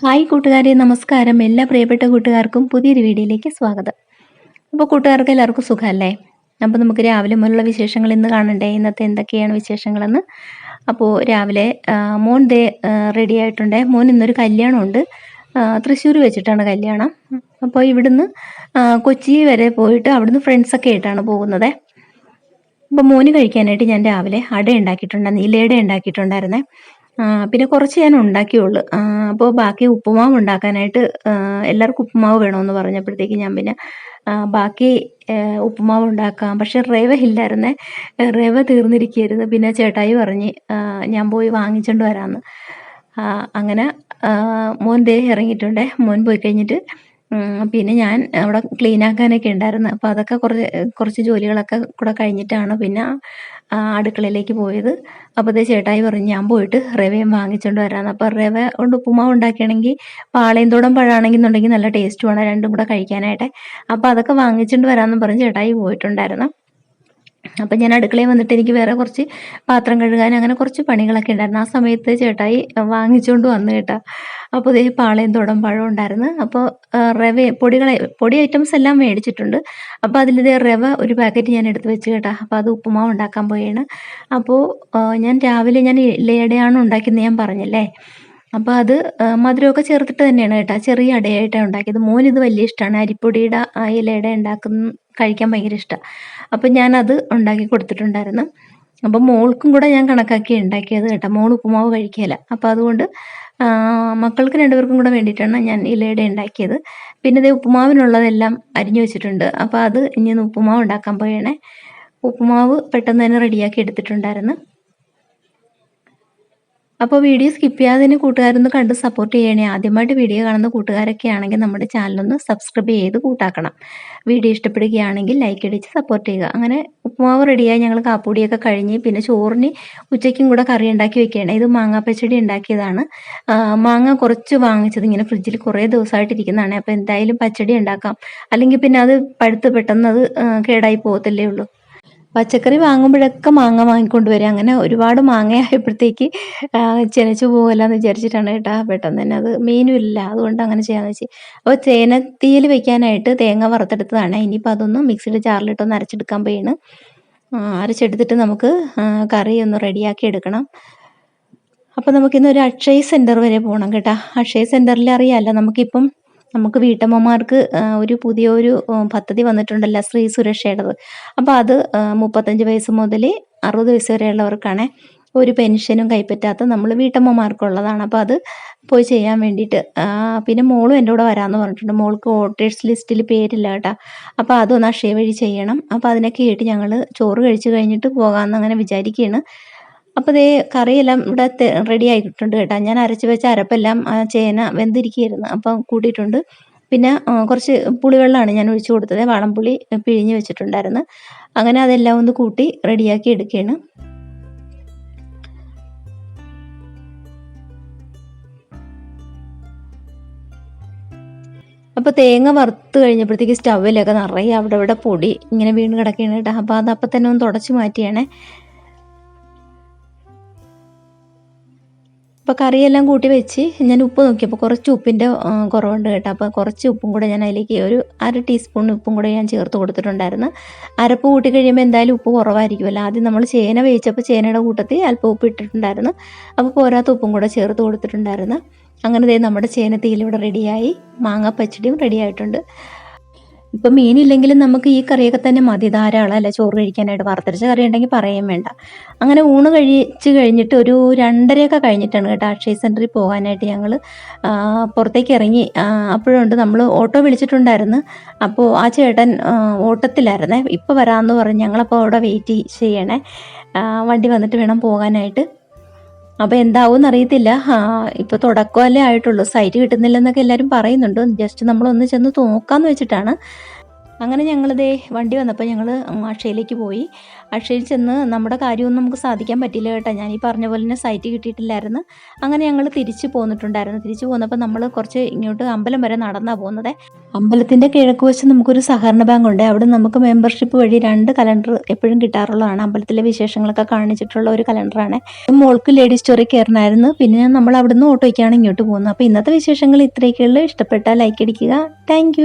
Hi കൂട്ടുകാരെ നമസ്കാരം. എല്ലാ പ്രിയപ്പെട്ട കൂട്ടുകാർക്കും പുതിയൊരു വീഡിയോയിലേക്ക് സ്വാഗതം. അപ്പോൾ കൂട്ടുകാർക്ക് എല്ലാവർക്കും സുഖമല്ലേ? അപ്പോൾ നമുക്ക് രാവിലെ മുതലുള്ള വിശേഷങ്ങൾ ഇന്ന് കാണണ്ടേ? ഇന്നത്തെ എന്തൊക്കെയാണ് വിശേഷങ്ങളെന്ന്? അപ്പോൾ രാവിലെ മോൻ ദേ റെഡി ആയിട്ടുണ്ട്. മോൻ ഇന്നൊരു കല്യാണമുണ്ട്. തൃശ്ശൂർ വെച്ചിട്ടാണ് കല്യാണം. അപ്പോൾ ഇവിടുന്ന് കൊച്ചി വരെ പോയിട്ട് അവിടുന്ന് ഫ്രണ്ട്സൊക്കെ ആയിട്ടാണ് പോകുന്നത്. അപ്പോൾ മോന് കഴിക്കാനായിട്ട് ഞാൻ രാവിലെ അട ഉണ്ടാക്കിയിട്ടുണ്ടായിരുന്നു ഇലയുടെ ഉണ്ടാക്കിയിട്ടുണ്ടായിരുന്നേ പിന്നെ കുറച്ച് ഞാൻ ഉണ്ടാക്കിയുള്ളൂ. അപ്പോൾ ബാക്കി ഉപ്പുമാവ് ഉണ്ടാക്കാനായിട്ട് എല്ലാവർക്കും ഉപ്പുമാവ് വേണമെന്ന് പറഞ്ഞപ്പോഴത്തേക്ക് ഞാൻ പിന്നെ ബാക്കി ഉപ്പുമാവ് ഉണ്ടാക്കാം. പക്ഷെ റവ ഇല്ലായിരുന്നേ. റവ തീർന്നിരിക്കുകയായിരുന്നു. പിന്നെ ചേട്ടായി പറഞ്ഞ് ഞാൻ പോയി വാങ്ങിച്ചുകൊണ്ട് വരാമെന്ന് അങ്ങനെ മോൻ ദേ ഇറങ്ങിയിട്ടുണ്ടേ. മോൻ പോയി കഴിഞ്ഞിട്ട് പിന്നെ ഞാൻ അവിടെ ക്ലീൻ ആക്കാനൊക്കെ ഉണ്ടായിരുന്നു. അപ്പോൾ അതൊക്കെ കുറച്ച് കുറച്ച് ജോലികളൊക്കെ കൂടെ കഴിഞ്ഞിട്ടാണ് പിന്നെ അടുക്കളയിലേക്ക് പോയത്. അപ്പോൾ ദേ ചേട്ടായി പറഞ്ഞു ഞാൻ പോയിട്ട് റവയും വാങ്ങിച്ചുകൊണ്ട് വരാമെന്ന് അപ്പോൾ റവ കൊണ്ട് ഉപ്പുമാവ് ഉണ്ടാക്കുകയാണെങ്കിൽ പാളയംതോടം പഴമാണെങ്കിൽ എന്നുണ്ടെങ്കിൽ നല്ല ടേസ്റ്റുമാണ് രണ്ടും കൂടെ കഴിക്കാനായിട്ട്. അപ്പോൾ അതൊക്കെ വാങ്ങിച്ചുകൊണ്ട് വരാമെന്ന് പറഞ്ഞ് ചേട്ടായി പോയിട്ടുണ്ടായിരുന്നു. അപ്പം ഞാൻ അടുക്കളയിൽ വന്നിട്ട് എനിക്ക് വേറെ കുറച്ച് പാത്രം കഴുകാൻ അങ്ങനെ കുറച്ച് പണികളൊക്കെ ഉണ്ടായിരുന്നു. ആ സമയത്ത് ചേട്ടായി വാങ്ങിച്ചുകൊണ്ട് വന്നു കേട്ടോ. അപ്പോൾ ഇതേ പാളയം തോടം പഴം ഉണ്ടായിരുന്നു. അപ്പോൾ റവ പൊടികളെ പൊടി ഐറ്റംസ് എല്ലാം മേടിച്ചിട്ടുണ്ട്. അപ്പോൾ അതിലിതേ റവ ഒരു പാക്കറ്റ് ഞാൻ എടുത്ത് വെച്ച് കേട്ടോ. അപ്പോൾ അത് ഉപ്പുമാവ് ഉണ്ടാക്കാൻ പോയാണ്. അപ്പോൾ ഞാൻ രാവിലെ ഞാൻ ഇലയടയാണ് ഉണ്ടാക്കിയെന്ന് ഞാൻ പറഞ്ഞല്ലേ? അപ്പോൾ അത് മധുരമൊക്കെ ചേർത്തിട്ട് തന്നെയാണ് കേട്ടോ. ചെറിയ അടയായിട്ടാണ് ഉണ്ടാക്കിയത്. മോനിത് വലിയ ഇഷ്ടമാണ് അരിപ്പൊടിയുടെ ഇലയുടെ ഉണ്ടാക്കുന്ന കഴിക്കാൻ ഭയങ്കര ഇഷ്ടമാണ് അപ്പം ഞാനത് ഉണ്ടാക്കി കൊടുത്തിട്ടുണ്ടായിരുന്നു. അപ്പം മോൾക്കും കൂടെ ഞാൻ കണക്കാക്കി ഉണ്ടാക്കിയത് കേട്ടോ. മോൾ ഉപ്പുമാവ് കഴിക്കില്ല അപ്പോൾ അതുകൊണ്ട് മക്കൾക്ക് രണ്ടുപേർക്കും കൂടെ വേണ്ടിയിട്ടാണ് ഞാൻ ഇലയുടെ ഉണ്ടാക്കിയത്. പിന്നെ ഇത് ഉപ്പുമാവിനുള്ളതെല്ലാം അരിഞ്ഞു വെച്ചിട്ടുണ്ട്. അപ്പോൾ അത് ഇനി ഉപ്പുമാവ് ഉണ്ടാക്കാൻ പോയണേ ഉപ്പുമാവ് പെട്ടെന്ന് തന്നെ റെഡിയാക്കി എടുത്തിട്ടുണ്ടായിരുന്നു. അപ്പോൾ വീഡിയോ സ്കിപ്പ് ചെയ്യാതെ തന്നെ കൂട്ടുകാരൊന്ന് കണ്ട് സപ്പോർട്ട് ചെയ്യണേ. ആദ്യമായിട്ട് വീഡിയോ കാണുന്ന കൂട്ടുകാരൊക്കെ ആണെങ്കിൽ നമ്മുടെ ചാനലൊന്ന് സബ്സ്ക്രൈബ് ചെയ്ത് കൂട്ടാക്കണം. വീഡിയോ ഇഷ്ടപ്പെടുകയാണെങ്കിൽ ലൈക്ക് അടിച്ച് സപ്പോർട്ട് ചെയ്യുക. അങ്ങനെ ഉപ്പുമാവ് റെഡിയായി ഞങ്ങൾ കാപ്പൂടിയൊക്കെ കഴിഞ്ഞ് പിന്നെ ചോറിന് ഉച്ചയ്ക്കും കൂടെ കറി ഉണ്ടാക്കി വെക്കുകയാണ്. ഇത് മാങ്ങാപ്പച്ചടി ഉണ്ടാക്കിയതാണ്. മാങ്ങ കുറച്ച് വാങ്ങിച്ചത് ഇങ്ങനെ ഫ്രിഡ്ജിൽ കുറേ ദിവസമായിട്ട് ഇരിക്കുന്നതാണ്. അപ്പോൾ എന്തായാലും പച്ചടി ഉണ്ടാക്കാം. അല്ലെങ്കിൽ പിന്നെ അത് പഴുത്ത് പെട്ടെന്ന് അത് കേടായി പോകത്തല്ലേ ഉള്ളൂ. പച്ചക്കറി വാങ്ങുമ്പോഴൊക്കെ മാങ്ങ വാങ്ങിക്കൊണ്ട് വരിക. അങ്ങനെ ഒരുപാട് മാങ്ങ ആയപ്പോഴത്തേക്ക് പോകുമല്ലോ എന്ന് വിചാരിച്ചിട്ടാണ് കേട്ടോ പെട്ടെന്ന് തന്നെ അത് മീനും ഇല്ല. അതുകൊണ്ട് അങ്ങനെ ചെയ്യാന്ന് വെച്ച്. അപ്പോൾ ചേനത്തീയിൽ വെക്കാനായിട്ട് തേങ്ങ വറുത്തെടുത്തതാണ്. ഇനിയിപ്പോൾ അതൊന്ന് മിക്സിയുടെ ജാറിലിട്ടൊന്ന് അരച്ചെടുക്കാൻ പോയാണ് അരച്ചെടുത്തിട്ട് നമുക്ക് കറി ഒന്ന് റെഡിയാക്കി എടുക്കണം. അപ്പോൾ നമുക്കിന്ന് ഒരു അക്ഷയ സെന്റർ വരെ പോകണം കേട്ടോ. അക്ഷയ സെന്ററിൽ അറിയാമല്ലോ നമുക്കിപ്പം നമുക്ക് വീട്ടമ്മമാർക്ക് ഒരു പുതിയൊരു ഒരു പദ്ധതി വന്നിട്ടുണ്ടല്ലോ സ്ത്രീ സുരക്ഷയുടേത്. അപ്പോൾ അത് മുപ്പത്തഞ്ച് വയസ്സ് മുതൽ അറുപത് വയസ്സ് വരെയുള്ളവർക്കാണ് ഒരു പെൻഷനും കൈപ്പറ്റാത്ത നമ്മൾ വീട്ടമ്മമാർക്കുള്ളതാണ്. അപ്പോൾ അത് പോയി ചെയ്യാൻ വേണ്ടിയിട്ട് പിന്നെ മോളും എന്റെ കൂടെ വരാമെന്ന് പറഞ്ഞിട്ടുണ്ട്. മോൾക്ക് വോട്ടേഴ്സ് ലിസ്റ്റിൽ പേരില്ല കേട്ടോ. അപ്പോൾ അതൊന്ന് അക്ഷയ വഴി ചെയ്യണം. അപ്പോൾ അതിനൊക്കെ ആയിട്ട് ഞങ്ങൾ ചോറ് കഴിച്ച് കഴിഞ്ഞിട്ട് പോകാമെന്ന് അങ്ങനെ വിചാരിക്കുകയാണ് അപ്പോൾ ദേ കറിയെല്ലാം ഇവിടെ റെഡി ആയിട്ടുണ്ട് കേട്ടോ. ഞാൻ അരച്ച് വെച്ച അരപ്പെല്ലാം ചേന വെന്തിരിക്കുകയായിരുന്നു. അപ്പം കൂട്ടിയിട്ടുണ്ട്. പിന്നെ കുറച്ച് പുളിവെള്ളമാണ് ഞാൻ ഒഴിച്ചു കൊടുത്തത്. വാളംപുളി പിഴിഞ്ഞ് വെച്ചിട്ടുണ്ടായിരുന്നു. അങ്ങനെ അതെല്ലാം ഒന്ന് കൂട്ടി റെഡിയാക്കി എടുക്കുകയാണ്. അപ്പോൾ തേങ്ങ വറുത്ത് കഴിഞ്ഞപ്പോഴത്തേക്ക് സ്റ്റൗവിലൊക്കെ നിറയെ അവിടെ ഇവിടെ പൊടി ഇങ്ങനെ വീണ് കിടക്കുകയാണ് കേട്ടോ. അപ്പോൾ അത് അപ്പം തന്നെ ഒന്ന് തുടച്ച് മാറ്റിയാണേ. അപ്പോൾ കറിയെല്ലാം കൂട്ടി വെച്ച് ഞാൻ ഉപ്പ് നോക്കിയപ്പോൾ കുറച്ച് ഉപ്പിന്റെ കുറവുണ്ട് കേട്ടോ. അപ്പോൾ കുറച്ച് ഉപ്പും കൂടെ ഞാൻ അതിലേക്ക് ഒരു അര ടീസ്പൂൺ ഉപ്പും കൂടെ ഞാൻ ചേർത്ത് കൊടുത്തിട്ടുണ്ടായിരുന്നു. അരപ്പ് കൂട്ടി കഴിയുമ്പോൾ എന്തായാലും ഉപ്പ് കുറവായിരിക്കുമല്ലോ ആദ്യം നമ്മൾ ചേന വേവിച്ചപ്പോൾ ചേനയുടെ കൂട്ടത്തിൽ അല്പം ഉപ്പ് ഇട്ടിട്ടുണ്ടായിരുന്നു. അപ്പോൾ പോരാത്ത ഉപ്പും കൂടെ ചേർത്ത് കൊടുത്തിട്ടുണ്ടായിരുന്നു. അങ്ങനെ ദേ നമ്മുടെ ചേന ഇവിടെ റെഡിയായി മാങ്ങ പച്ചടിയും റെഡി ആയിട്ടുണ്ട്. ഇപ്പം മീനില്ലെങ്കിലും നമുക്ക് ഈ കറിയൊക്കെ തന്നെ മതി ധാരാളം അല്ല ചോറ് കഴിക്കാനായിട്ട് വറുത്തരച്ച കറി ഉണ്ടെങ്കിൽ പറയാൻ വേണ്ട. അങ്ങനെ ഊണ് കഴിച്ച് കഴിഞ്ഞിട്ട് ഒരു രണ്ടരയൊക്കെ കഴിഞ്ഞിട്ടാണ് കേട്ടോ അക്ഷയ സെന്ററിൽ പോകാനായിട്ട് ഞങ്ങൾ പുറത്തേക്ക് ഇറങ്ങി. അപ്പോഴുണ്ട് നമ്മൾ ഓട്ടോ വിളിച്ചിട്ടുണ്ടായിരുന്നു. അപ്പോൾ ആ ചേട്ടൻ ഓട്ടത്തിലായിരുന്നേ. ഇപ്പോൾ വരാമെന്ന് പറഞ്ഞ് ഞങ്ങളപ്പോൾ അവിടെ വെയിറ്റ് ചെയ്യണേ. വണ്ടി വന്നിട്ട് വേണം പോകാനായിട്ട്. അപ്പോൾ എന്താവും അറിയത്തില്ല. ഇപ്പോൾ തുടക്കമല്ലേ ആയിട്ടുള്ളൂ. സൈറ്റ് കിട്ടുന്നില്ലെന്നൊക്കെ എല്ലാവരും പറയുന്നുണ്ട്. ജസ്റ്റ് നമ്മളൊന്ന് ചെന്ന് നോക്കാമെന്ന് വെച്ചിട്ടാണ്. അങ്ങനെ ഞങ്ങളിതേ വണ്ടി വന്നപ്പോൾ ഞങ്ങൾ അക്ഷയയിലേക്ക് പോയി. അക്ഷയയിൽ ചെന്ന് നമ്മുടെ കാര്യമൊന്നും നമുക്ക് സാധിക്കാൻ പറ്റില്ല കേട്ടോ. ഞാൻ ഈ പറഞ്ഞ പോലെ തന്നെ സൈറ്റ് കിട്ടിയിട്ടില്ലായിരുന്നു. അങ്ങനെ ഞങ്ങൾ തിരിച്ചു പോന്നിട്ടുണ്ടായിരുന്നു. തിരിച്ചു പോന്നപ്പോൾ നമ്മൾ കുറച്ച് ഇങ്ങോട്ട് അമ്പലം വരെ നടന്നാണ് പോകുന്നത് അമ്പലത്തിന്റെ കിഴക്ക് വശം നമുക്കൊരു സഹകരണ ബാങ്ക് ഉണ്ട്. അവിടെ നമുക്ക് മെമ്പർഷിപ്പ് വഴി രണ്ട് കലണ്ടർ എപ്പോഴും കിട്ടാറുള്ളതാണ്. അമ്പലത്തിലെ വിശേഷങ്ങളൊക്കെ കാണിച്ചിട്ടുള്ള ഒരു കലണ്ടറാണ് മോൾക്ക് ലേഡീസ് സ്റ്റോറി കയറണമായിരുന്നു പിന്നെ നമ്മൾ അവിടുന്ന് ഓട്ടോയ്ക്കാണ് ഇങ്ങോട്ട് പോകുന്നത്. അപ്പോൾ ഇന്നത്തെ വിശേഷങ്ങൾ ഇത്രയൊക്കെയുള്ളൂ. ഇഷ്ടപ്പെട്ടാൽ ലൈക്ക് അടിക്കുക. താങ്ക്